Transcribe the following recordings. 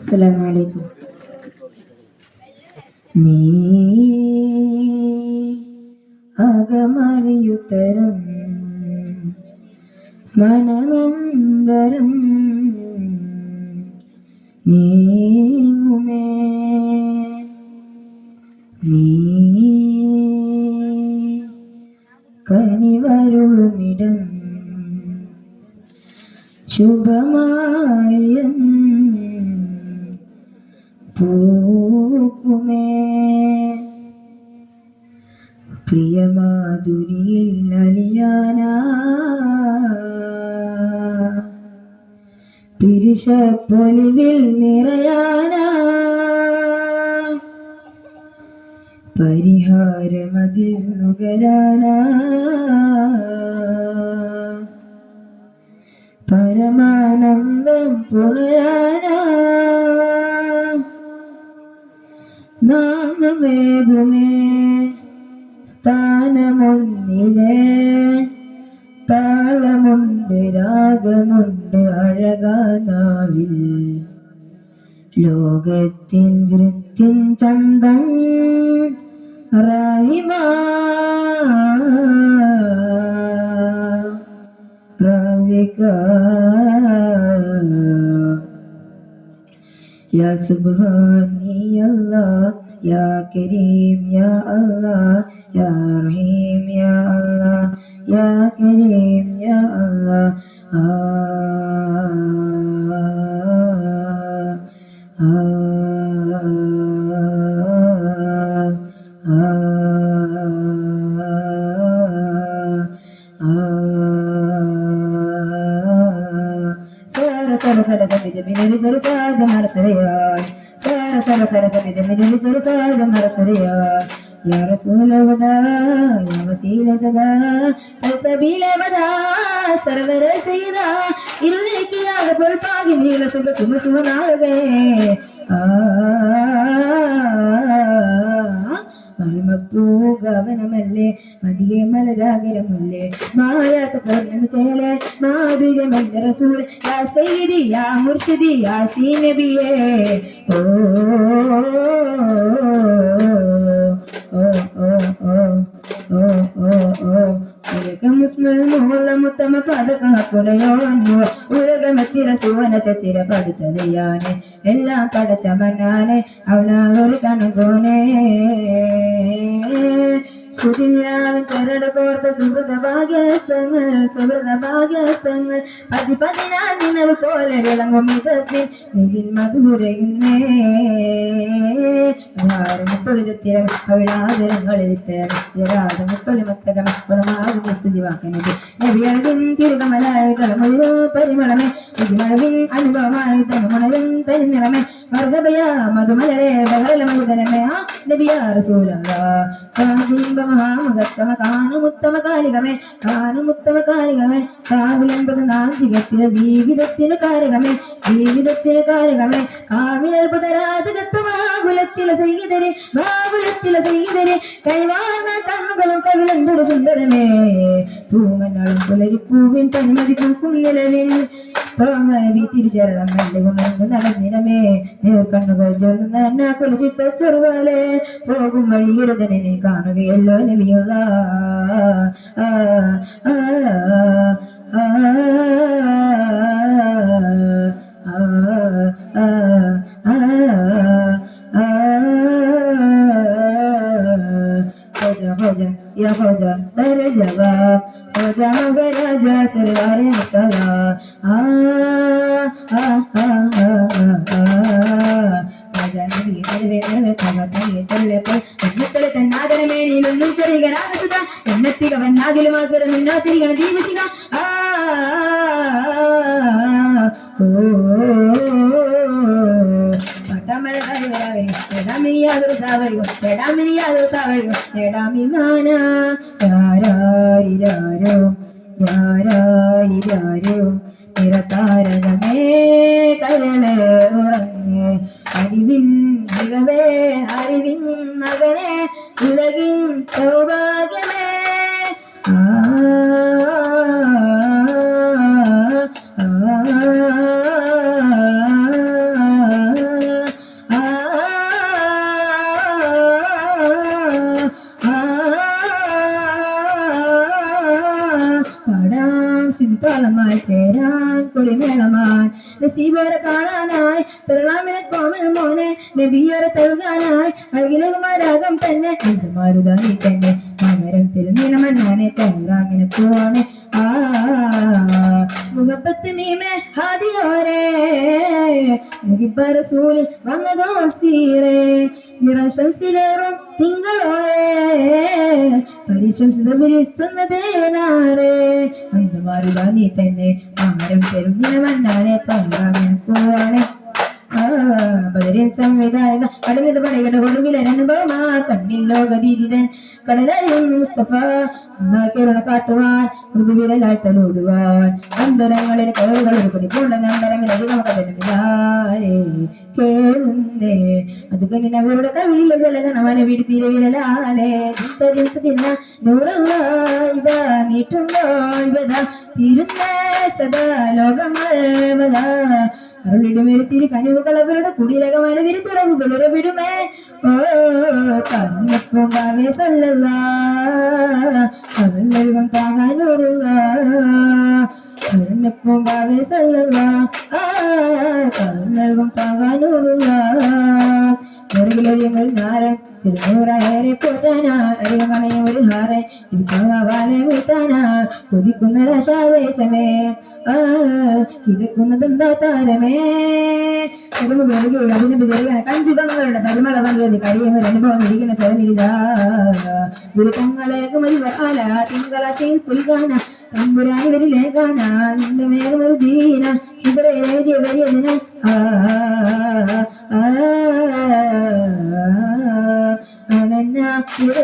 അസ്സലാമു അലൈക്കും നീ അകമറിയുത്തരം മനനമ്പരം പൂക്കുമേ പ്രിയമാധുരിയിൽ അലിയാന. പിരിശപ്പൊലിവിൽ നിറയാന. പരിഹാരമതിൽ നുകരാന നാമമേകുമേ. Ya Subhanallah Ya Kerim Ya Allah Ya Rahim Ya Allah Ya Kerim Ya Allah ah, ah, ah. సర సమితి mini చరు సాధమర సురయ సర సర సర సమితి మిని చరు సాధమర సురయ يا رسول غدا يا وسيلة سدا سلسبيل بدا سرور سيدا இருளைக்கு ஆக பொறுப்பாகி நீல சுக சும சுமனாகவே ஆ മഹിമപ്പൂഗവനമല്ലേ മതിയെ മലരാഗരമല്ലേ മായാത്ത പൂർണം ചേലെ മാധുര്യമല്ല റസൂൽ യാ സയ്യിദി യാ മുർഷിദി യാ സീനബിയേ ഓ ഓ ഓ ഓ ഓ ഓ ഓ മൂലമുത്തമ പദകാക്കുടയോന്നു ഉലകമെത്തിര സുവന ചത്തിര പടുത്തതയാനെ എല്ലാം പടച്ച മന്നാനെ അവന ഒരു കണകോനെ സുതിരാവൻ ചരട് കോർത്ത പോലെ വിളങ്ങും ഇതപ്പിൻ നികിൻ മധുരയുന്നേ മുത്തൊളിരത്തിരം അവിടാതിരങ്ങളിൽ തേരം മുത്തൊളി മസ്തകം പരിമളമേ ഇതിമഴവിൻ അനുഭവമായ തനുമണവിൻ തനിനിറമേ. വർഗഭയ മധുമലരെ ആ നബിയ റസൂലല്ലാ മഹാമകത്തമ കാനമുത്തമ കാലികമേ കാനമുത്തമ കാലികമേ കാവിലൻപത് നാഞ്ചികത്തിലെ ജീവിതത്തിന് കാരകമേ ജീവിതത്തിന് കാരകമേ കാവിലത്ഭുത രാജകത്തമാകുലത്തിലെ സൈതരെ ബാകുലത്തിലെ സൈതരെ കൈവാർന്ന കണ്ണുകളും കവിളന്തൊരു സുന്ദരമേ തൂമനാളും പുലരിപ്പൂവിൻ തനിമതി പൂക്കും നിലവിൽ തോങ്ങനബി തിരിച്ചരണം എന്റെ ഗുണങ്ങൾ നടന്നിനമേ നേർ കണ്ണുകൾ ചേർന്ന് തന്നെ കുളിച്ചിത്ത ചെറുപോലെ പോകും വഴി ഇരതനെ കാണുകയല്ലോ നബിയുക खोजा या खोजा सर जवाब खोजा मगर राजा सरवार मुतला പട്ടമഴ കൈവരാവരി എടാമിനി യാതൊരു സാവരിയും എടാമിനി യാതൊരു താവരിയും എടാമിമാന യാരാരിരാരോ യാരാരിരാരോ നിറതാരകമേ കരൾ ഉറങ്ങ്. അറിവിൻ മികവേ അറിവിൻ മകനെ ഉലകിൻ സൗഭാഗ്യമേ. ആ ചിന്താളമായി ചേരാൻ കൊടിമേളമായി. നസീബോരെ കാണാനായി തെരളാമിനെ കോമൽ മോനെ. നബിയോരെ തഴുകാനായി അഴകിലുകുമാരാകം തന്നെ. മാരുതാ നീ തന്നെ. മകരം തിരുനീന മന്നാനെ തെരളാമിനെ പോവാമേ ആ മുഖപ്പത്ത് മീമേ ഹാദിയോരേ. മുഹിബ റസൂലിൽ വന്നതോ സീറേ നിറം ശംസിലേറും തിങ്കളോരേ. പരിശംസിതമിരിച്ചുന്നതേനാരേ അന്തമാരുക നീ തന്നെ അമരം പെരുന്നിന മന്നാനെ തങ്ങാമിൻ പോവാണേ ബദരിൻ സംവിധായക കടലിത് പടയുടെ കൊടുവിലനുഭവമാ കണ്ണിൽ ലോകദീതിതൻ കടലായിരുന്നു മുസ്തഫ. എന്നാൽ കേരള കാട്ടുവാൻ മൃദുവിരലാൽ തലോടുവാൻ. അന്തരങ്ങളിൽ കയറുകൾ ഒരു കുടി പൂണ്ട നമ്പരമിലധികം കടലുമില്ലാരേ കേളുന്നേ അത് കണ്ണിന് അവരുടെ കവിളിലെ ജലഗണമന വീട് തീരെ വിരലാലേ. ദിന നൂറല്ല ഇതാ നീട്ടുമ്പോൾ തിരുന്നേ സദാ ലോകങ്ങൾ വതാ അരുളിടുമേരുത്തിരി കനിവുകൾ അവരുടെ കുടിലകമന വിരുത്തുറവുകൾ ഉറവിടുമേ ഓ കണ്ണപ്പൂങ്കാവേ സല്ലല്ല അവൻ നൽകും താങ്ങാനോടുക കണ്ണപ്പൂങ്കാവേ സല്ലല്ല ആ കണ്ണൻ ഒരു ഒരു കൊതിക്കുന്ന രശാദേശമേ ആ കിതക്കുന്നതെന്താ താരമേ? അതിന് വിതരണ കഞ്ചുകങ്ങളുടെ പരിമള പങ്കതി കഴിയുമ്പോൾ അനുഭവം ഇരിക്കുന്ന സ്വരമിരിതാ ഗുരുതങ്ങളെ പുൽകാന തമ്പുരാനി വരിലേ കാണാ നിന്റെ മേലും ഒരു ദീന ഇതരെ എഴുതിയ വരിയതിന്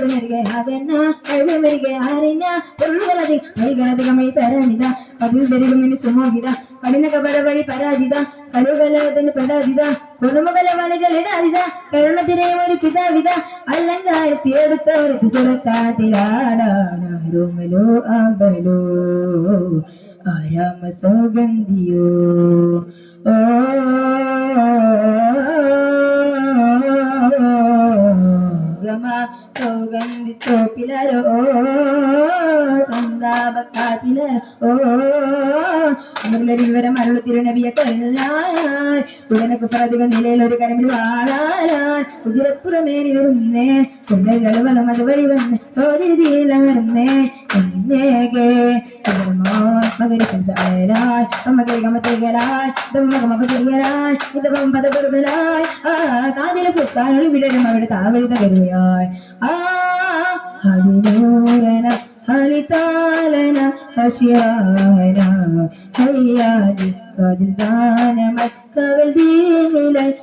മെരുകെ അകന്ന കഴിവ് മെരുകെ അറിഞ്ഞ പൊരുളുകളതി വഴികളധികമായി തരാനിത പതിവ് പെരുകുമിന് സുമോഹിത കഠിന കപട വഴി പരാജിത കരുകലത്തിന് പെടാതിത കുടുംബകല വലകളിടാതിത കരുണത്തിനെയും ഒരു പിതാവിത അലങ്കാരത്തി എടുത്തോരത്തി സുരത്താതിലാടാനാരുമലോ അമ്പലോ. ആരാമ സൗഗന്ധിയോ ഗമ സൗഗന്ധിത്തോപ്പിലരോ സന്താപക്കാതിലരോ ഓ ആ കാതിലെ പുത്താനുള്ള വിടരും അവിടെ താവഴി തകരുകയായി ആ ഹരിനൂരന ഹലിതാലന ഹശിയാന ഹയ്യാതി കതിൽ ദാനമായി കവൽ ദീനിലായി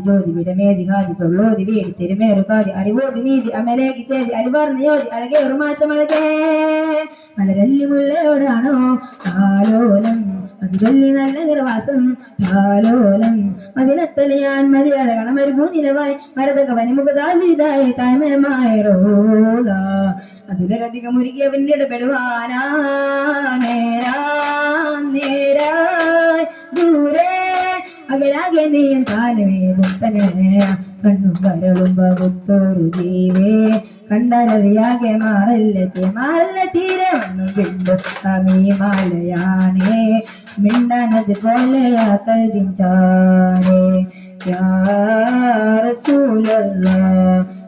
ജ്യോതി വിടമേതി വേടി അമലേകി മലരല്ലി അത് ചൊല്ലി നല്ല നിർവാസം താലോലം മതിനത്തലിയാൻ മതിയഴകണം മരുഭൂ നിലവായി മരതക വനിമുഖതാവിതായി തായ്മയമായ റോല അതിലധികം ഒരുക്കിയവന്റെ ഇടപെടുവാനാ. നേരാ നേരായി ദൂരെ അകലാകെ നീയും താലമേതും തന്നെ കണ്ണും കരളും പകുത്തോരു ജീവേ. കണ്ടാലറിയാകെ മാറല്ലെത്തി മാറല്ല തീരെ വന്നു പിണ്ടു. അമീമാലയാണേ മിണ്ടാനത് പോലെ കരിഞ്ചാനേ യാ റസൂലല്ലാ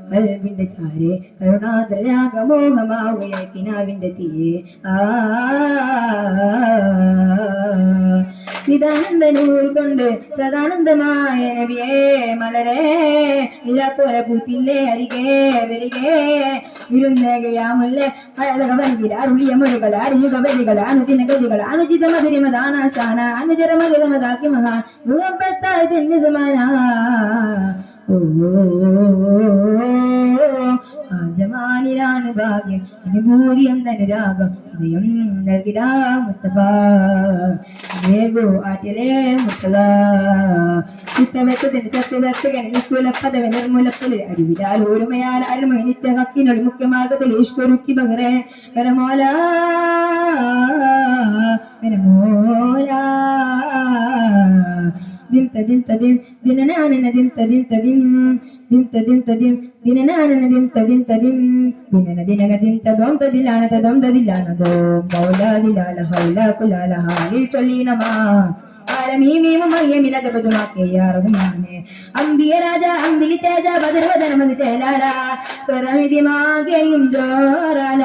കൽവിന്റെ ചാരെ കരുണാദ്രയാകമോഹമാവുകയ കിനാവിന്റെ തീയെ ആ നിതാനന്ദനൂർ കൊണ്ട് സദാനന്ദമായ നബിയേ മലരേ ഇല പോലെ പൂത്തില്ലേ അരികേ വരികേ വിരുന്നേകയാമുല്ലേ മലക വരികില അരുളിയ മൊഴികൾ അറിയുക വഴികൾ അനുദിന ഗതികൾ അനുചിത മധുരിമദാന അനുചര മകരമതാക്കി മഹാൻ മുഖപ്പത്തായതിന് സമാന ഓ ആജമാനിലാണ് ഭാഗ്യം. അനുഭൂതി എന്നനുരാഗം ഹൃദയം നൽകിടാ മുസ്തഫ. വേഗോ ആറ്റിലെ മുത്തല ചിത്തവെക്കത്തിന്റെ സത്യസത്യകനി നിസ്തുല പദവ നിർമ്മൂലപ്പൽ അടിവിടാൽ ഓർമ്മയാൽ അരുമ നിത്യ ഹക്കിനൊളി മുഖ്യമാർഗത്തിൽ ഈശ്വരുക്കി പകരെ. വരമോല വരമോല dim ta dim ta dim din na na na dim ta dim ta dim dim ta dim ta dim din na na na dim ta dim ta dim dinana dinana dim ta dom ta dilana ta dom ta dilana dom maula dilala haula kulala halil ചൊല്ലിനമാ ആലമീമീമയ്യമില ജപതുമാക്കെ യാറകുമാനെ അമ്പിയ രാജ അമ്പിലി തേജ ബദർവദനമത് ചേലാല സ്വരമിതിമാകെയും ജോറാല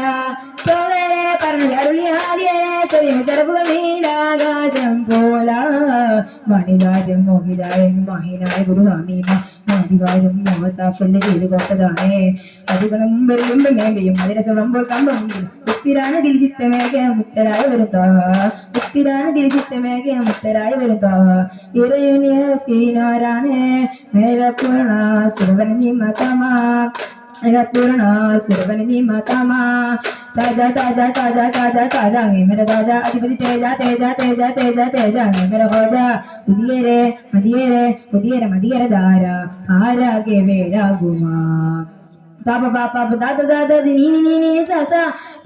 ചോകരെ പറഞ്ഞ അരുളിയാലിയെ ചൊല്ലിയ ശരഫുകൾ നീലാകാശം പോല. മണിരാജം മോഹിതായൻ മഹിനായ ഗുരുഹാമീമ ഹമീമ മോദികാരും മോഹസാഫല്ല് ചെയ്തു കൊട്ടതാണേ അതുകളും വെറിയും മേമ്പയും അതിരസവമ്പോൾ കമ്പം ഉത്തിരാണ് ദിലിചിത്തമേക മുത്തരായ വരുത്താ ഉത്തിരാണ് ദിലിചിത്തമേക മുത്തരായ വരുത്താ ഇറയുനിയ സീനാരാണ് മേരപ്പൂർണ സുരവന നിമതമാ పూర్ణ సురవనిధి మతమా తాజా తాజా తాజా తాజా తాజా మేర తాజా అధిపతి తేజ తేజ తేజ తేజ తేజ మేర హోజ ఉదియరే మదియరే ఉదియర మదియర దార పారాగే వేడాగుమా పాప పాప పాప దాద దాద నీని నీని సాస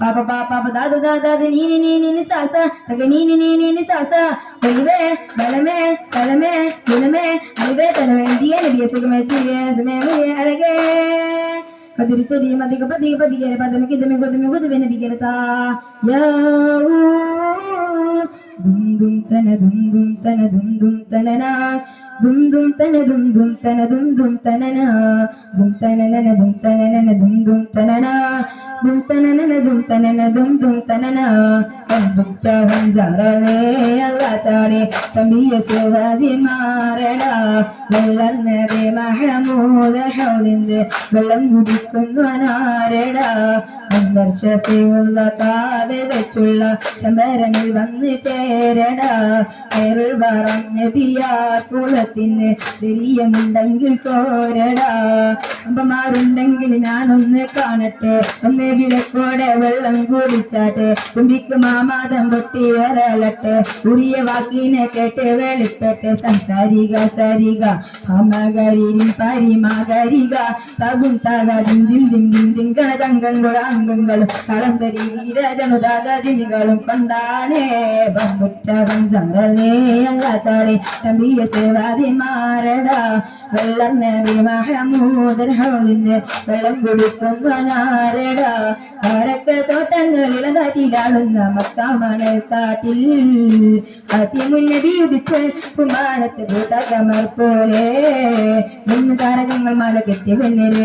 పాప పాప పాప దాద దాద నీని నీని సాస తగ నీని నీని సాస ஒளிவே பலமே பலமே நிலமே அறிவே தலமே திய நபிய சுகமே திய சமே அழகே ഒലിവേ ബലമേ തലമേ ഗുണമേ അലിവേ തലമേ ദിയ നബിയ സുഖമേ തിരിയ സമേ മുരിയ അഴകേ കതിരിച്ചൊരി മതിക പതിക പതികര പദമി കിതമി കൊതമി കൊതുവെ നബികരതാ ദും ദും തന ദും ദും തന ദും ദും തനന. ദും ദും തന ദും ദും തന ദും ദും തനന. ദും തനനന ദും തനനന ദും ദും തനന. ദും തനനന ദും തനന ദും ദും തനന. അൽബുത്ത ഹംസറവേ അല്ലാ ചാടി. തമ്പിയ സേവാതി മാറട വെള്ളം നബി മഹമൂദ ഹൗലിന്റെ വെള്ളം കുടിക്കുന്നു ഷഫിയുള്ള കാവൽ വെച്ചുള്ള സമരങ്ങൾ വന്ന് ചേരട. അയറുൾ പറഞ്ഞ ബിയാർ കുളത്തിന് തിരിയമുണ്ടെങ്കിൽ കോരട. ഞാനൊന്ന് കാണട്ടെ ഒന്ന് വിലക്കോടെ വെള്ളം കുടിച്ചാട്ടെ. തുമ്പിക്ക് മാമാതം പൊട്ടി വരളട്ടെ ഉറിയ വാക്കിനെ കേട്ട് വെളിപ്പെട്ട്. സംസാരിക സരിക അമകരിയും പരിമകരിക തകും തക ദിം ദിം ദിം ദിം ദിങ്കണ ചങ്കങ്കുള അംഗങ്ങളും കളം തരികിട ജനുതാഗതിമികളും കൊണ്ടാണേ. ബമ്പുറ്റവൻ സരലേ അല്ലാച്ചാടി തമ്പിയ സേവാതി മാരട വെള്ളം നബി മഹമൂദർ ഹൗലിന്റെ വെള്ളം കുടിക്കുന്ന നാരട കാരക്ക തോട്ടങ്ങളിൽ കാറ്റിലാളുന്ന മക്കാമണൽ കാട്ടിൽ. അതിമുന്നബി ഉദിത്ത് കുമാരത്ത് ഭൂതകമർ പോലെ. മുന്ന് താരകങ്ങൾ മല കെട്ടി പെണ്ണിൽ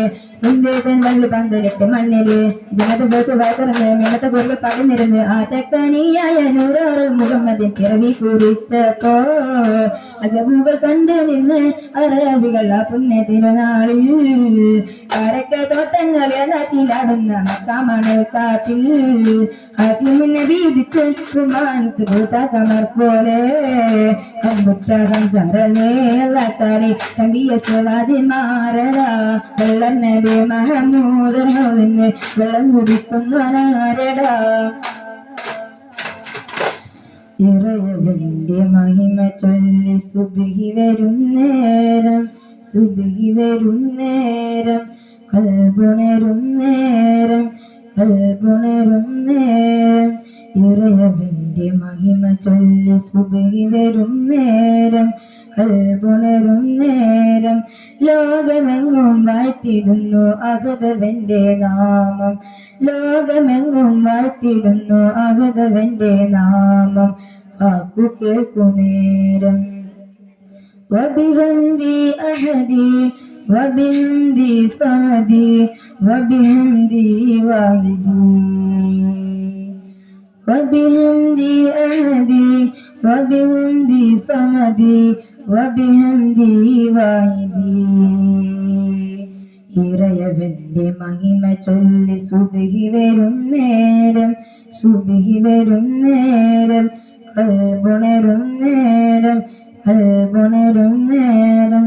മുന്തേതൻ വള്ളി പന്തലിട്ട് മണ്ണിൽ. ജനത മേളത്തെ കുറികൾ പടന്നിരുന്ന് ആറ്റക്കനിയായ നൂറോറൽ മുഹമ്മദിൻ പിറവി കുറിച്ചപ്പോ അജബുകൾ കണ്ട് നിന്ന് അറബികൾ ആ പുണ്യ തിരുനാളിൽ കാരക്ക തോട്ടങ്ങളിൽ നാട്ടിലാടുന്ന മക്കാമണൽ കാട്ടിൽ അതിമുന്നെ വീതിച്ച് വിമാനത്ത് ഭൂതകമർ പോലെ അമ്പുട്ടകം സരലേ ചാടി തമ്പിയ സേവാതി മാറട വെള്ളം നബി മഹമൂദർ ഹൗലിന് വെള്ളം കുടിക്കുന്നു അനാരട ഇറയവന്റെ മഹിമ ചൊല്ലി സുബിഹി വരും നേരം സുബിഹി വരും നേരം കൽപുണരും നേരം കൽപുണരും നേരം. ഇറയവന്റെ മഹിമ ചൊല്ലി സുബിഹി വരും നേരം കൽപുണരും നേരം ലോകമെങ്ങും വാഴ്ത്തിടുന്നു അഹദവന്റെ നാമം ലോകമെങ്ങും വാഴ്ത്തിടുന്നു അഹദവന്റെ നാമം വാക്കു കേൾക്കുന്നേരം وبحمدي أحدي وبحمدي صمدي وبحمدي واحدي وبحمدي أحدي وبحمدي صمدي وبحمدي واحدي ഇറയവന്റെ മഹിമ ചൊല്ലി സുബഹി വരും നേരം സുബഹി വരും നേരം കൽബുണരും നേരം കൽബുണരും നേരം